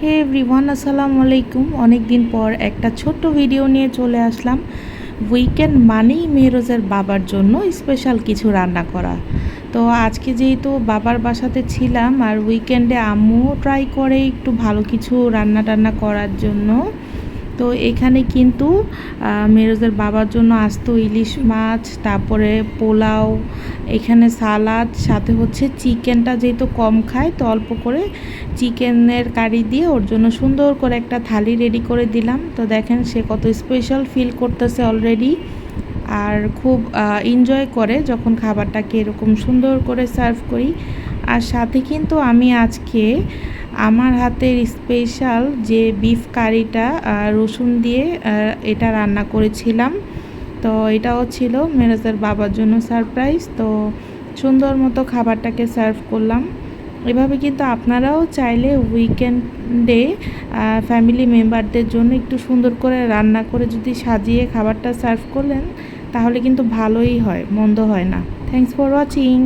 হে everyone, আসসালামু আলাইকুম। অনেক দিন পর একটা ছোট্ট ভিডিও নিয়ে চলে আসলাম। উইকেন্ড মানেই মেহরোজের বাবার জন্য স্পেশাল কিছু রান্না করা। তো আজকে যেহেতু বাবার বাসাতে ছিলাম, আর উইকেন্ডে আম্মুও ট্রাই করে একটু ভালো কিছু রান্না টান্না করার জন্য। তো এখানে কিন্তু মেরোজের বাবার জন্য আসতো ইলিশ মাছ, তারপরে পোলাও এখানে সালাদ, সাথে হচ্ছে চিকেনটা যেহেতু কম খায়, তো অল্প করে চিকেনের কারি দিয়ে ওর জন্য সুন্দর করে একটা থালি রেডি করে দিলাম। তো দেখেন সে কত স্পেশাল ফিল করতেছে অলরেডি আর খুব এনজয় করে যখন খাবারটাকে এরকম সুন্দর করে সার্ভ করি। আর সাথে কিন্তু আমি আজকে আমার হাতের স্পেশাল যে বিফ কারিটা রসুন দিয়ে এটা রান্না করেছিলাম। তো এটাও ছিল মেরাজের বাবার জন্য সারপ্রাইজ তো সুন্দর মতো খাবারটাকে সার্ভ করলাম। এভাবে কিন্তু আপনারাও চাইলে উইকেন্ডে ফ্যামিলি মেম্বারদের জন্য একটু সুন্দর করে রান্না করে যদি সাজিয়ে খাবারটা সার্ভ করলেন, তাহলে কিন্তু ভালোই হয়, মন্দ হয় না। Thanks for watching